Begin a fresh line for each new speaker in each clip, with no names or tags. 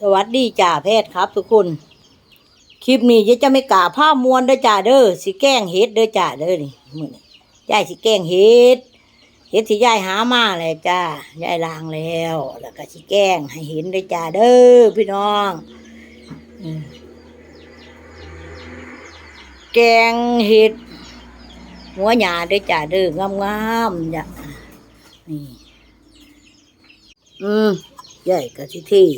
สวัสดีจ่าแพทย์ครับทุกคน คลิปนี้ยจะไม่กล่าวภาพมวลเด้อจ่าเด้อสิแกล้งเฮ็ดเด้อจ่าเด้อนี่มื้อนี้ยายสิแกล้งเฮ็ดเฮ็ดที่ยายหามาเลยจ้ายายล้างแล้ว แล้วก็สิแกล้งให้เห็นเด้อจ่าเด้อพี่น้องแกงเห็ดหัวหยาเด้อจ่าเด้องามๆจ้ะนี่อืมใหญ่กะทิที่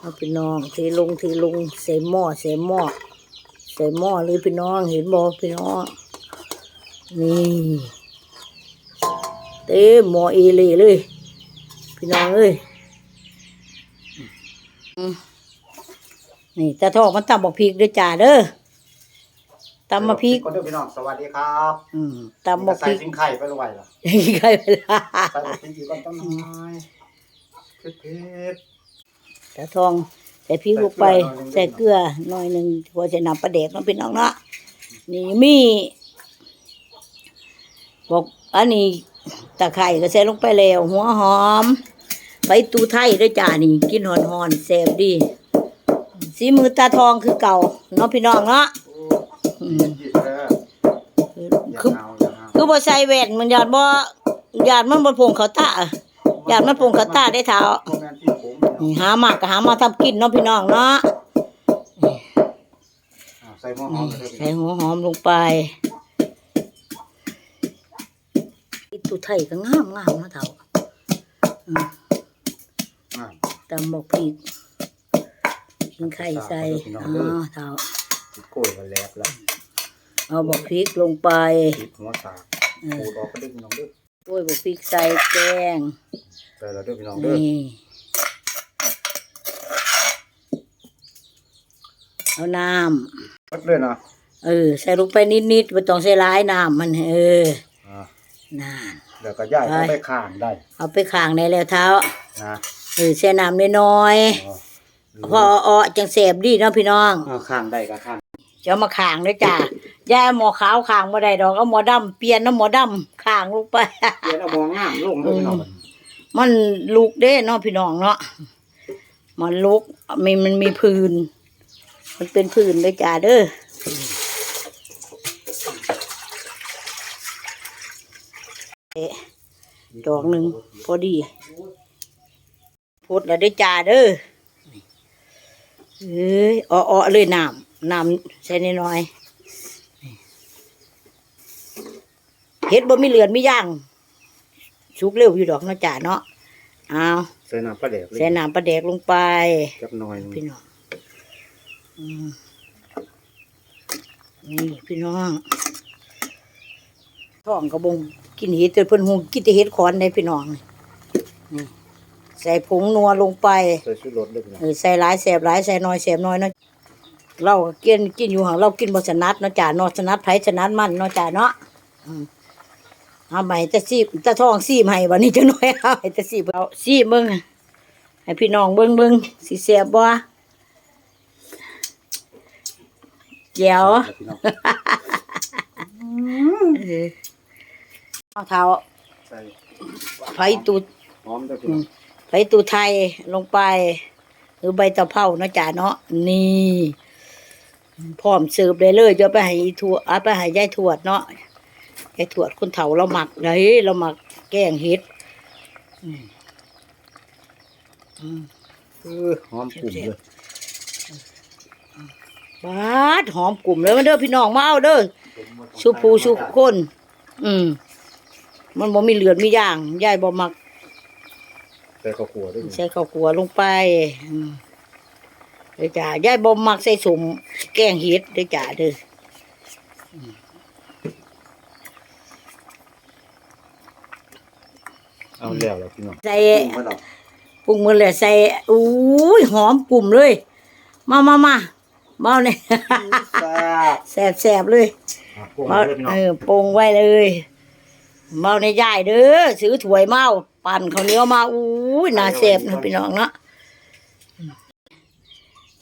เอาพี่น้องเทลงเทลงใส่หม้อใส่หม้อใส่หม้อเลยพี่น้องเห็นบ่พี่น้องนี่เต็มหม้อเอเลยเลย พี่น้องเอ้ยอืมนี่ตาทองมันตำบักพริกด้วยจ้าเด้อตำมาพริก
คนเดียวพี่น้องสวัสดีครับ
อืมตำบักพ
ใส่
ริก
สิงไข่ไปลงไว้เหรอ
ใครเวลา
ใส่บักพริกอีกก่อนต้องน้อยเผ็ดเผ็ด
ตาทองใส่พริกลงไป ใส่เกลือหน่อยหนึ่งหัวใส่น้ำปลาแดกเน้องพี่น้องเนาะนี่มีบอกอันนี้ตะไคร่ก็ใส่ลงไปแล้ว หัวหอมไปตูไทยด้วยจ้านี่ กินหอนหอนๆแซ่บดีสีมือตาทองคือเก่าเน้องพี่น้องเนาะ
โอ้
อื
ย
ม
หยิบเลยอย่า
คือ
เอาอย่าเอา
คือบ่ใส่แว่นมันยาดบ่ยาดมันบ่พงเขาตาญาติมันพงเขาตาได้เท้า หามากก็หามาทำกินเนาะพี่น้องเนาะ
อ่าใส่หัวหอมเลย
ใส่หัวหอมลงไปอีตุไทยก็งามงามนะเถ่าอืม
อ่า
ตำบอกพริกกินไข่ใส่อ๋อเถ่า
ติดโกล้วยกันแล้วแล้ว
เอาบอกพริกลงไป
ติดหัวสาก
เออ
ปูดออกก็ได้พี่น้องเด้อ
โอ้ยบอกพริกใส่แกง
ใส่แล้วเด้อพี่น้องเด้อ
นี่ เอาน้
หมดเลยนะำ
เออ ใส่ลงไปนิดๆไม่ต้องใส่ร้ายน้ำมัน เออ
อ่า
นั่น
เดี๋ยวก็ย่ายเอา
ไป
ไปข้างได้
เอาไปข้างในแล้วเท้า
นะ
เออใส่น้ำน้อย
อ๋อ
ๆพออ้อจังเสบดีเนาะพี่น้อง
เอาข้างได้ก็ข้าง
จะเอามาข้างด้วยจ้าย่าเอาหมอขาวข้างบ่ได้ดอกเอาหมอดำเปลี่ยนน้ำหมอดำข้างลงไป
เดี๋ยวเอามองงามลงเด้อพี่น้อง
มันลุกเด้เนาะพี่น้องเนาะมันลุกมีมันมีพื้น มันเป็นพื้นเลยจ้าเด้อเอ๊ะดอกหนึ่งพอดีพูดแล้วได้อจ้าเด้อเอ้ยอ้อๆเลยน้ำน้ำใส่น้อยๆเฮ็ดบ่มีเหลือนมีย่างสุกเร็วอยู่ดอกเนาะจ้าเนาะเอา
ใส่น้ำปลาแดกเลย
ใส่น้ำปลาแดกลงไป
จักหน่อยหนึ่ง
พี่น้องอืม นี่พี่น้องท้องกระบงกินเห็ดแต่เพิ่นหูกินแต่เห็ดขอนในพี่น้องนี่นี่ใส่ผงนัวลงไป
ใส่ชูรสเลยพี่น้อง
เออใส่หลายแสบหลายใส่น้อยแสบน้อยเนาะเราก็กินกินอยู่ห่างเรากินบ่สนัดเนาะจ้าเนาะสนัดไผสนัดมันเนาะจ้าเนาะอืมเอาใหม่จะซีบจะท้องซีบให้วันนี้จะน้อยเอาให้จะซีบเอาซีบเบิ่งให้พี่น้องเบิ่งเบิ่งสิแสบบ่เจียว
พี่น้อง
เออเอาเท้า
ใส่
ไผตูด
หอมด้วยพี่น้อง
ไผตูไทยลงไป หรือใบตะเภาเนาะจ้าเนาะนี่พร้อมเสิร์ฟเลยเลยจะไปให้อีถั่วเอาไปให้ยายถวดเนาะยายถวดคนเฒ่าเราหมักเลยเราหมักแกงเห็ดอืมอืม
เออหอมกลุ่มเลย
บาดหอมกลุ่มเลยมาเด้อพี่น้องมาเอาเด้อชุบผูชุบคน อืม มันบ่มีเหลือดมีย่างยายบ่มัก
ใส่ข้าวคั่วด้วยพี่น้อง
ใส่ข้าวคั่วลงไปอืมเด้อจ้ายายบ่มักใส่สมแกงเห็ดเด้อจ้าเด้อ
เอาแล้วแล้วพี่น้อง
ใส่
ปรุงมาดอก
ปรุงมือเลยใส่อุ้ยหอมกลุ่มเลย มามามา เมาเนี่ย
แซ่บ
แสบแสบเลย
อะปรุง
เมา
เลยพี่น้อง
เออปรุงไว้เลย เมาในยายเด้อซื้อถ้วยเมาปั่นข้าวเหนียวมาอุ้ยน่าแสบนะพี่น้องเนาะ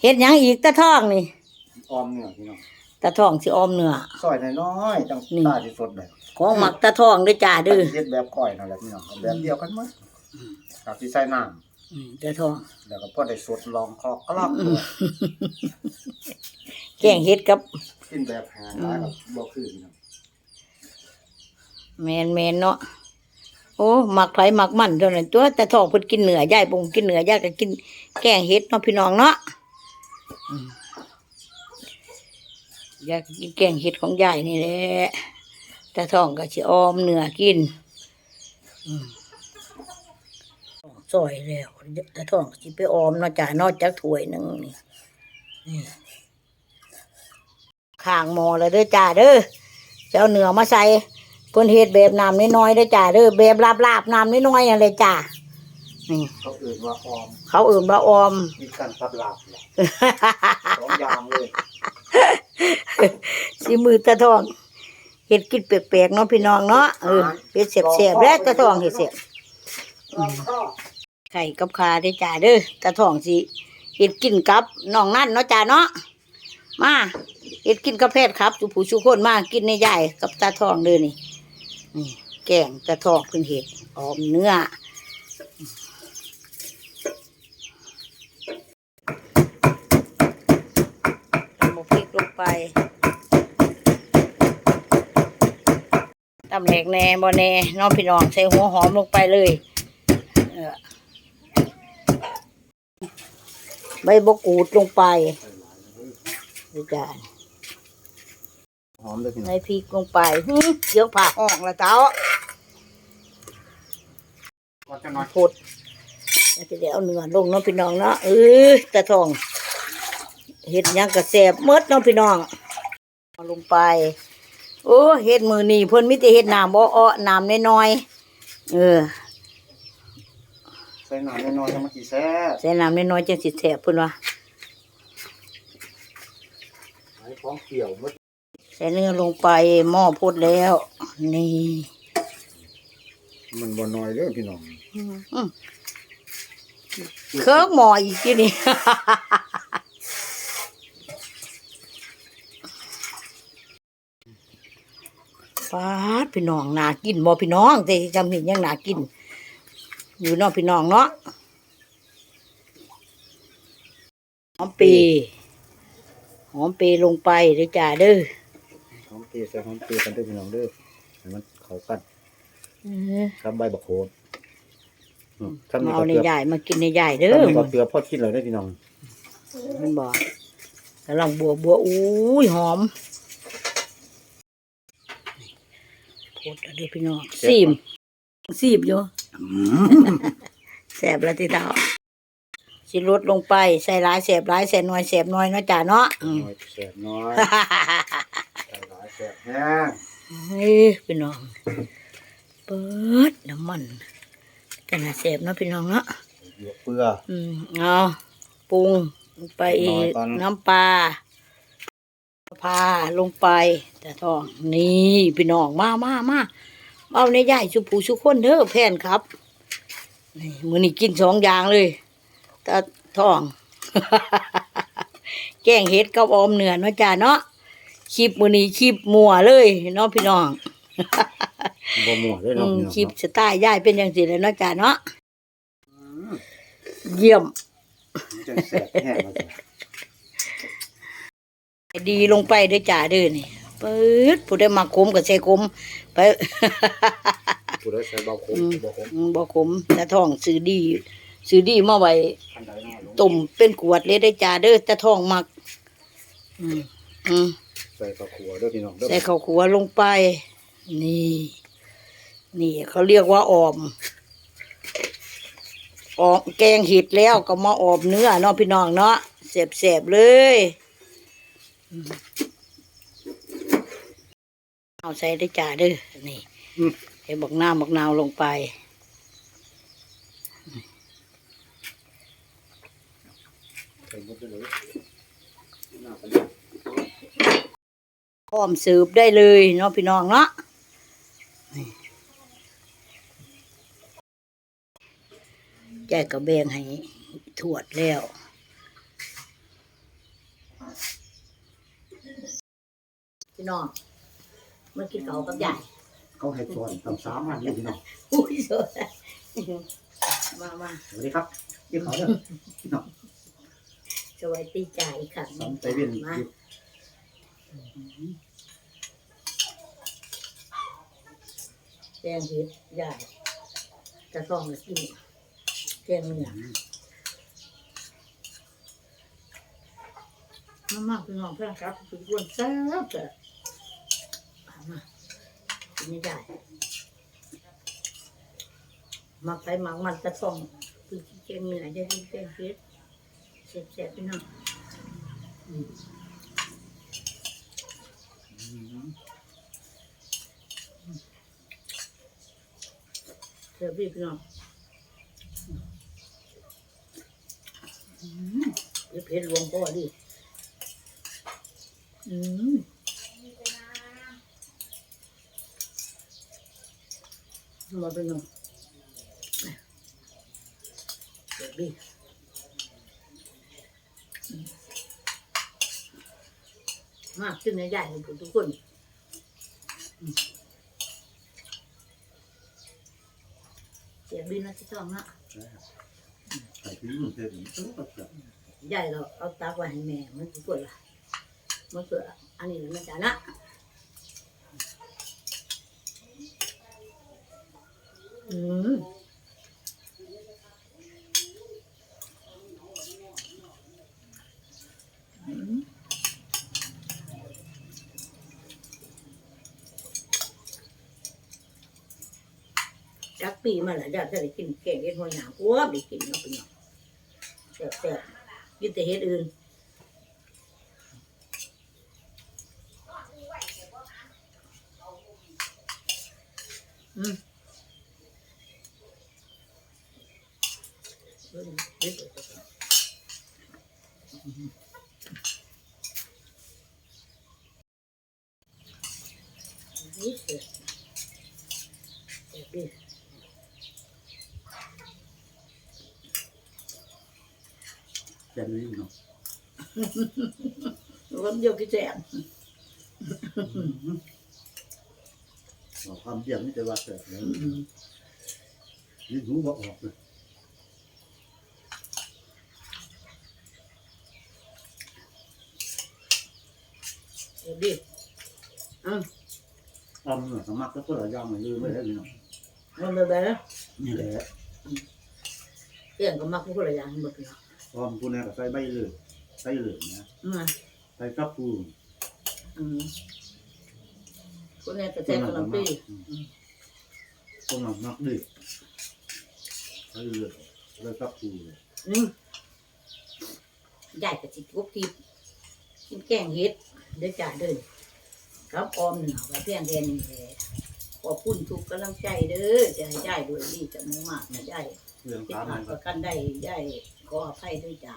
เฮ็ดหยังอีกตะท่องนี่
ออมเนื้อพี่น้อง
ตะท่องสิออมเนื้อ
ซอยน้อยๆจัง
นี่
ตาที่สดแบบ
ของหมักตะท่องเด้อจ้าเด้อ
เฮ็ดแบบก้อยนั่นแหละพี่น้องเอาแบบเดียวกันหมั้ครับที่ใส่น้
อืมตาทอง
แล้วก็พอได้สดลองคอกกรอบ
แกงเฮ็ดกับ
กินแบบแห้งหลายกับบ่คือพี่น้อง
แมนแมนเนาะโอ้หมักไผหมักมันเท่านั้นตัวแต่ทองเพิ่นกินเนื้อยายบงกินเนื้อยายก็กินแกงเฮ็ดเนาะพี่น้องเนาะอืมยายก็กินแกงเฮ็ดของยายนี่แหละแต่ทองก็สิออมเนื้อกิน อืม ซอยแล้วแต่ทองก็สิไปออมเนาะจ้านอกจากถ้วยหนึงนี่นี่ข้างหม้อแล้วเด้อจ้าเด้อจะเอาเนื้อมาใส่เพิ่นเฮ็ดแบบน้ำน้อยๆเด้อจ้าเด้อแบบลาบๆน้ำน้อยๆนั่นเลยจ้านี่
เขาอื่นว่าออม
เขาเอิ่มว่าออม
มีการตับลาบแหละสองอย่างเลย
สิมือตะทองเฮ็ดกินแปลกๆเนาะพี่น้องเนาะเออเฮ็ดเสียบๆแล้วตะทองเฮ็ดเสียบ
ลองคอก
ไข่กับขาเด้จ้าเด้อตะทองสิเฮ็ดกินกับน้องนั่นเนาะจ้าเนาะมาเฮ็ดกินกับแพทย์ครับสุผู้สุคนมากินในใหญ่กับตาทองเด้อนี่นี่แกงตะทองเพิ่นเฮ็ดออมเนื้อหมูพริกลงไปตำแหลกแน่บ่แน่น้องพี่น้องใส่หัวหอมลงไปเลย เออ ใบบกรูดลงไปดูจ้า
หอมเลยพี่น้อง
ใส่พริกลงไปหึเดี๋ยวผ่าห้องละเจ้า
ก็จะน้อย
พดแล้วจะได้เอาเนื้อลงเน้องพี่น้องเนาะเออตะทองเห็ดหยังกระแสบหมดเน้องพี่น้องเอาลงไป โอ้เฮ็ดมือนี่เพิ่นมิแต่เฮ็ดน้ำบ่อ้อน้ำน้อยๆเออ
ใส่หน่อยน้อยๆจะมากี่แซ่บ
ใส่น้ำน้อยๆจังสิแสบเพิ่นว่า
ไอ้ของเกี่ยวมัน
ใส่เนื้อลงไปหม้อพดแล้ว นี่
มันบ่น้อยเด้อพี่น้อง
อืมเคิร์กหม้ออีกทีนี่ปาดพี่น้องน่ากินบ่พี่น้องแต่จำเห็นยังน่ากิน อยู่เนาะพี่น้องเนาะหอมปีหอมปีลงไปเด้อจ้าเด้อ
หอมเปรี้ยวใส่หอมเปรี้ยวกันเด้อพี่น้องเด้อให้มันเข้ากัน
เออ
ครับใบบักโขนอืมทำ
มา
นี่
เอา
ก็
ใน
เกลือ
ใหญ่มากินในใหญ่เด้อ
ทำนี่ก็เกลือพอกินเลยเด้อพี่น้อง
มันบอกกำลังบัวบัวอุ้ยหอมโพดเอาเด้อพี่น้องซีมซีบอยู่ แสบแล้วที่เท้าสิลดลงไปใส่หลายแสบหลายแสบน้อยแสบน้อยเนาะจ้าเนาะอืม
น้อยแซ่บน้อยใส่หลายแซ่บแห้ง
เฮ้ยพี่น้อง เปิดน้ำมันกันนะแสบเนาะพี่น้องเนาะ
เหลือเปลือ
อืมเอาปรุงลงไปอีก
น้อยก่อน
น้ำปลาพาลงไปแต่ทองนี่พี่น้องมามามา เอาในใหญ่ชุผูชุคนเด้อแพนครับนี่มือนี้กินสองอย่างเลยตาทอง แกงเห็ดกับออมเนื้อเนาะจ้าเนาะคลิปมือนี้คลิปมัวเลยเนาะพี่น้อง
บ่หมดเลย
อื
เนาะ
ม
พี่น้อง
คลิปสไตล์ย่ายเป็นอย่างสิเลยเนาะจ้าเนาะ
อืม
เยี่ยม
จังแซ่บแห้งมาจ้ะ
ดีลงไปเด้วยจ่าเด้อนี่เปิดผู้ได้มาคมกับใส่คมไป
ผู้ใดใส่เบาโขม
อืม
บ่โขม
อืมบ่คมแต่ท้องซื้อดี ซื้อดีมาไว้
คันใดน้อยลง
ต้มเป็นขวดเลยได้อจ่าเด้อแต่ท้องมักอืมอืม
ใส่ข้าวขัวเด้อพี่น้องเด้อ
ใส่ข้าวขัวลงไป นี่ นี่เขาเรียกว่าออมออมแกงเห็ดแล้วก็มาออมเนื้อเนาะพี่น้องเนาะเสบๆเลยอืม เอาใส่ได้อจ่าเด้อนี่
อืม
ใส่บักน้ำบักนาวลงไป
ใส่หมดเลยน่าไป
พร้อมสืบได้เลยเนาะพี่น้องเนาะนี่ยายก็แบ่งให้ถวดแล้วพี่น้อง มากินเขาวกับยาย
เขาให้สอนตำสามอันเลยพี่น้อง
อุ้ยสวยมามา
สวัสดีครับยี่เขาเด้อพี่น้อง
สวัสดีจ่าอีกครั้ง
สองไปเวียน
มา
อยู่
แกงเห็ดใหญ่กระซองละกินแกงเนื้อมามาพี่น้องเพื่อนครับทุกคนแซ่บจ้ะเอา มากินไม่ได้มาไปหมักมันกระซองคือแกงเหนื้อยจะกินแกงเห็ดแซ่บๆพี่น้อง
อืม
เสือพี่พี่น้องอืมเดี๋ยวเพชรรวมพ่อดิอืม มาเป็นน้องเสือพี่อืมมาขึ้นในใหญ่ของทุกคนเสียบีนะที่ต้องนะ
ใส่ที่มันเต็มตุ๊กตา
ใหญ่เราเอาตากไว้ให้แม่มันปวดละมันเกิดอันนี้มันจะนะ อืมจักปีมาแล้วอยาจะได้กินแกงเห็ดหัวหยางอ้วได้กินเนาะพี่น้องแซ่บๆกินแต่เฮ็ดอื่นอืมเออเด็ดเลยนี่เสือเด็ดดิ
แค่นี้เนาะ
วันเดียวกี่แสน
ความเยี่ยมนี่จะว่าแต่แล้วยิ่งรู้ว่าออกเลย
เด็ดดิอืม
ทำเนี่ยสมัครก็ตัวย่างมาลืมไม่ได้เลยเนาะ
มันแบบนั้น
นี่แหละ
เรื่องก็มักพูดอะไรอย่างหมดเนาะ
ความคุณเนี่ยก็ใส่ใบเลย ใส่เหลืองนะ
อืม
ใส่กับปู
อืมคนนี้ก็แท้กำลังปี
คนหลังมักดิใส่เหลืองใส่กับปู
อืมยายกับจิกุ๊กทิพกินแกงเห็ดเด้อจ่าเดินกับออมหนึ่งเอาไว้เพียงแค่นี้แหละขอบคุณทุกกำลังใจเด้อจะให้ยายด้วยดีจะมุ่งมากนะยาย
เรื่อง
ติด
ตาม
หา
นั้น
ป
ก็
ระกันได้ยายขออภัยด้วยจ้า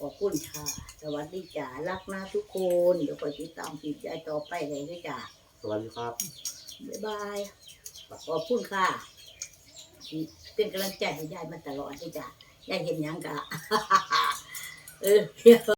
ขอบคุณค่ะ สวัสดีจ้ารักนะทุกคน เดี๋ยวคอยติดตามคลิปยายต่อไปเลยด้วยจ้า
สวัสดีครับ
บ๊ายบาย ขอบคุณค่ะที่เป็นกำลังใจให้ยายมาตลอดด้วยจ้ะยายเห็นหยังกะ เออ